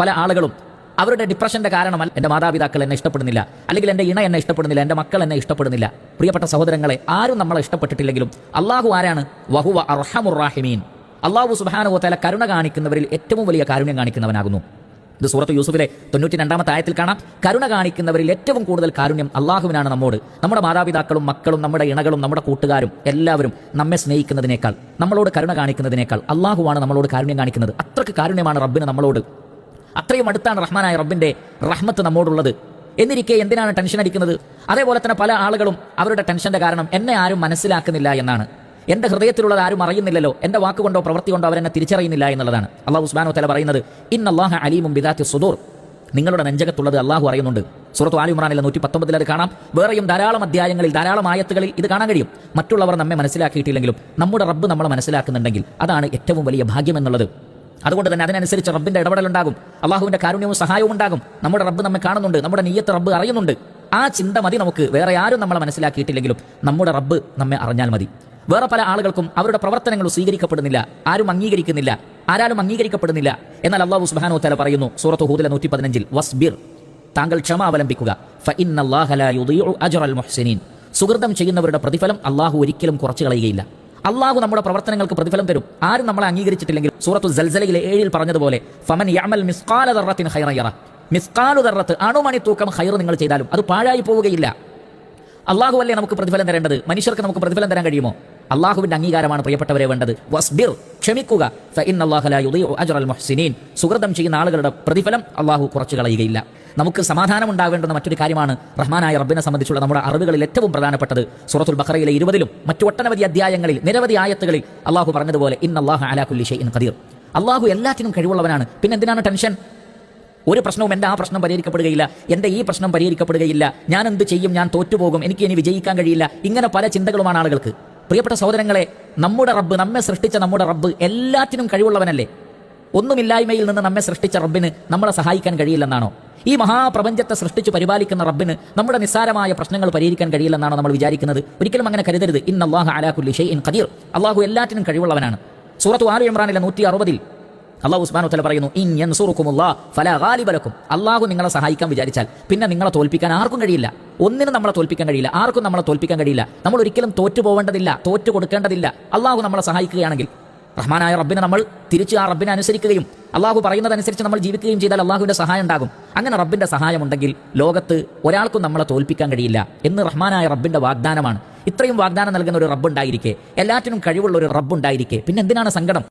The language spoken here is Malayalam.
പല ആളുകളും അവരുടെ ഡിപ്രഷന്റെ കാരണമല്ല എന്റെ മാതാപിതാക്കൾ എന്നെ ഇഷ്ടപ്പെടുന്നില്ല. അല്ലെങ്കിൽ എന്റെ ഇണ എന്നെ ഇഷ്ടപ്പെടുന്നില്ല. എന്റെ മക്കൾ എന്നെ ഇഷ്ടപ്പെടുന്നില്ല. പ്രിയപ്പെട്ട സഹോദരങ്ങളെ ആരും നമ്മളെ ഇഷ്ടപ്പെട്ടിട്ടില്ലെങ്കിലും അള്ളാഹു ആരാണ്? വഹുവ അർഹമുറാഹിമീൻ അള്ളാഹു സുബാനുവത്തല കരുണ കാണിക്കുന്നവരിൽ ഏറ്റവും വലിയ കാരുണ്യം കാണിക്കുന്നവനാകുന്നു. ഇത് സൂറത്ത് യൂസുഫിലെ തൊണ്ണൂറ്റി രണ്ടാമത്തെ ആയത്തിൽ കാണാം. കരുണ കാണിക്കുന്നവരിൽ ഏറ്റവും കൂടുതൽ കാരുണ്യം അള്ളാഹുവിനാണ് നമ്മോട്. നമ്മുടെ മാതാപിതാക്കളും മക്കളും നമ്മുടെ ഇണകളും നമ്മുടെ കൂട്ടുകാരും എല്ലാവരും നമ്മെ സ്നേഹിക്കുന്നതിനേക്കാൾ നമ്മളോട് കരുണ കാണിക്കുന്നതിനേക്കാൾ അള്ളാഹുവാണ് നമ്മളോട് കാരുണ്യം കാണിക്കുന്നത്. അത്രയ്ക്ക് കാരുണ്യമാണ് റബ്ബിന് നമ്മളോട്. അത്രയും അടുത്താണ് റഹ്മാനായ റബ്ബിന്റെ റഹ്മത്ത് നമ്മോടുള്ളത്. എന്നിരിക്കെ എന്തിനാണ് ടെൻഷൻ അടിക്കുന്നത്? അതേപോലെ തന്നെ പല ആളുകളും അവരുടെ ടെൻഷന്റെ കാരണം എന്നെ ആരും മനസ്സിലാക്കുന്നില്ല എന്നാണ്. എന്റെ ഹൃദയത്തിലുള്ളത് ആരും അറിയുന്നില്ലല്ലോ. എന്റെ വാക്കുകൊണ്ടോ പ്രവൃത്തി കൊണ്ടോ അവരെന്നെ തിരിച്ചറിയുന്നില്ല എന്നുള്ളതാണ്. അള്ളാഹു ഉസ്മാനോ തല പറയുന്നത് ഇൻ അള്ളാഹ അലീമും ബിദാത്തി സുദൂർ. നിങ്ങളുടെ നെഞ്ചകത്തുള്ളത് അള്ളാഹു അറിയുന്നുണ്ട്. സൂറത്ത് ആലി ഇമ്രാനിലെ നൂറ്റി പത്തൊമ്പതിൽ അത് കാണാം. വേറെയും ധാരാളം അധ്യായങ്ങളിൽ ധാരാളം ആയത്തുകളിൽ ഇത് കാണാൻ കഴിയും. മറ്റുള്ളവർ നമ്മെ മനസ്സിലാക്കിയിട്ടില്ലെങ്കിലും നമ്മുടെ റബ്ബ് നമ്മളെ മനസ്സിലാക്കുന്നുണ്ടെങ്കിൽ അതാണ് ഏറ്റവും വലിയ ഭാഗ്യം എന്നുള്ളത്. അതുകൊണ്ട് തന്നെ അതിനനുസരിച്ച് റബ്ബിന്റെ ഇടപെടൽ ഉണ്ടാകും അള്ളാഹുവിന്റെ കാരുണ്യവും സഹായവും ഉണ്ടാകും. നമ്മുടെ റബ്ബ് നമ്മെ കാണുന്നുണ്ട്. നമ്മുടെ നീയത്ത് റബ്ബ് അറിയുന്നുണ്ട്. ആ ചിന്ത മതി നമുക്ക്. വേറെ ആരും നമ്മളെ മനസ്സിലാക്കിയിട്ടില്ലെങ്കിലും നമ്മുടെ റബ്ബ് നമ്മെ അറിഞ്ഞാൽ മതി. വേറെ പല ആളുകൾക്കും അവരുടെ പ്രവർത്തനങ്ങൾ സ്വീകരിക്കപ്പെടുന്നില്ല. ആരും അംഗീകരിക്കുന്നില്ല. ആരാലും അംഗീകരിക്കപ്പെടുന്നില്ല. എന്നാൽ അള്ളാഹു സുബാനോ തല പറയുന്നു സൂറത്ത് ഹൂദിലെ നൂറ്റി പതിനഞ്ചിൽ വസ്ബിർ താങ്കൾ ക്ഷമ അവലംബിക്കുക. സുഹൃതം ചെയ്യുന്നവരുടെ പ്രതിഫലം അള്ളാഹു ഒരിക്കലും കുറച്ചു കളയുകയില്ല. അള്ളാഹു നമ്മുടെ പ്രവർത്തനങ്ങൾക്ക് പ്രതിഫലം തരും. ആരും നമ്മളെ അംഗീകരിച്ചിട്ടില്ലെങ്കിൽ സൂറത്തു ജൽസലയിലെ ഏഴിൽ പറഞ്ഞതുപോലെ ഫമൻ യമൽ മിസ്കാല ദർറത്തിൻ ഹൈറയറ യറ. മിസ്കാലു ദർറത്ത് അണുമണി തൂക്കം ഖൈർ നിങ്ങൾ ചെയ്താലും അത് പാഴായി പോവുകയില്ല. അള്ളാഹു അല്ലേ നമുക്ക് പ്രതിഫലം തരേണ്ടത്? മനുഷ്യർക്ക് നമുക്ക് പ്രതിഫലം തരാൻ കഴിയുമോ? അള്ളാഹുവിന്റെ അംഗീകാരമാണ് പ്രിയപ്പെട്ടവരെ വേണ്ടത്. വസ്ബിർ ക്ഷമിക്കുക. അജ്റൽ മുഹ്സിനീൻ. സുഹൃതം ചെയ്യുന്ന ആളുകളുടെ പ്രതിഫലം അള്ളാഹു കുറച്ചു കളയുകയില്ല. നമുക്ക് സമാധാനം ഉണ്ടാവേണ്ടുന്ന മറ്റൊരു കാര്യമാണ് റഹ്മാനായ റബ്ബിനെ സംബന്ധിച്ചുള്ള നമ്മുടെ അറിവുകളിൽ ഏറ്റവും പ്രധാനപ്പെട്ടത്. സൂറത്തുൽ ബഖറയിലെ ഇരുപതിലും മറ്റു ഒട്ടനവധി അധ്യായങ്ങളിൽ നിരവധി ആയത്തുകളിൽ അള്ളാഹു പറഞ്ഞതുപോലെ ഇന്നല്ലാഹ അള്ളാഹു കുല്ലി ഷൈഇൻ ഖദീർ. അള്ളാഹു എല്ലാറ്റിനും കഴിവുള്ളവനാണ്. പിന്നെ എന്തിനാണ് ടെൻഷൻ? ഒരു പ്രശ്നവും എന്റെ ആ പ്രശ്നം പരിഹരിക്കപ്പെടുകയില്ല എന്റെ ഈ പ്രശ്നം പരിഹരിക്കപ്പെടുകയില്ല. ഞാൻ എന്ത് ചെയ്യും? ഞാൻ തോറ്റുപോകും. എനിക്ക് ഇനി വിജയിക്കാൻ കഴിയില്ല. ഇങ്ങനെ പല ചിന്തകളുമാണ് ആളുകൾക്ക്. പ്രിയപ്പെട്ട സഹോദരങ്ങളെ നമ്മുടെ റബ്ബ് നമ്മെ സൃഷ്ടിച്ച നമ്മുടെ റബ്ബ് എല്ലാറ്റിനും കഴിവുള്ളവനല്ലേ? ഒന്നുമില്ലായ്മയിൽ നിന്ന് നമ്മെ സൃഷ്ടിച്ച റബ്ബിന് നമ്മളെ സഹായിക്കാൻ കഴിയില്ലെന്നാണോ? ഈ മഹാപ്രപഞ്ചത്തെ സൃഷ്ടിച്ച് പരിപാലിക്കുന്ന റബ്ബിന് നമ്മുടെ നിസ്സാരമായ പ്രശ്നങ്ങൾ പരിഹരിക്കാൻ കഴിയില്ലെന്നാണോ നമ്മൾ വിചാരിക്കുന്നത്? ഒരിക്കലും അങ്ങനെ കരുതരുത്. ഇൻ അള്ളാഹു അലാഖുല്ലി ഇൻ ഖദീർ. അള്ളാഹു എല്ലാറ്റിനും കഴിവുള്ളവനാണ്. സൂറത്ത് ആലു ഇമ്രാനിലെ നൂറ്റി അറുപതിൽ അള്ളാഹു ഉസ്മാനു തല പറയുന്നു ഇൻ യൻസുറുക്കുമുല്ലാ ഫല ഗാലിബലക്കും അള്ളാഹു നിങ്ങളെ സഹായിക്കാൻ വിചാരിച്ചാൽ പിന്നെ നിങ്ങളെ തോൽപ്പിക്കാൻ ആർക്കും കഴിയില്ല. ഒന്നിനും നമ്മളെ തോൽപ്പിക്കാൻ കഴിയില്ല. ആർക്കും നമ്മളെ തോൽപ്പിക്കാൻ കഴിയില്ല. നമ്മൾ ഒരിക്കലും തോറ്റു പോവേണ്ടതില്ല തോറ്റു കൊടുക്കേണ്ടതില്ല അള്ളാഹു നമ്മളെ സഹായിക്കുകയാണെങ്കിൽ റഹ്മാനായ റബ്ബിനെ നമ്മൾ തിരിച്ച് ആ റബ്ബിനെ അനുസരിക്കുകയും അള്ളാഹു പറയുന്നതനുസരിച്ച് നമ്മൾ ജീവിക്കുകയും ചെയ്താൽ അള്ളാഹുവിന്റെ സഹായം ഉണ്ടാകും. അങ്ങനെ റബ്ബിന്റെ സഹായം ഉണ്ടെങ്കിൽ ലോകത്ത് ഒരാൾക്കും നമ്മളെ തോൽപ്പിക്കാൻ കഴിയില്ല എന്ന് റഹ്മാനായ റബ്ബിന്റെ വാഗ്ദാനമാണ്. ഇത്രയും വാഗ്ദാനം നൽകുന്ന ഒരു റബ്ബുണ്ടായിരിക്കെ എല്ലാറ്റിനും കഴിവുള്ള ഒരു റബ്ബുണ്ടായിരിക്കെ പിന്നെ എന്തിനാണ് സങ്കടം?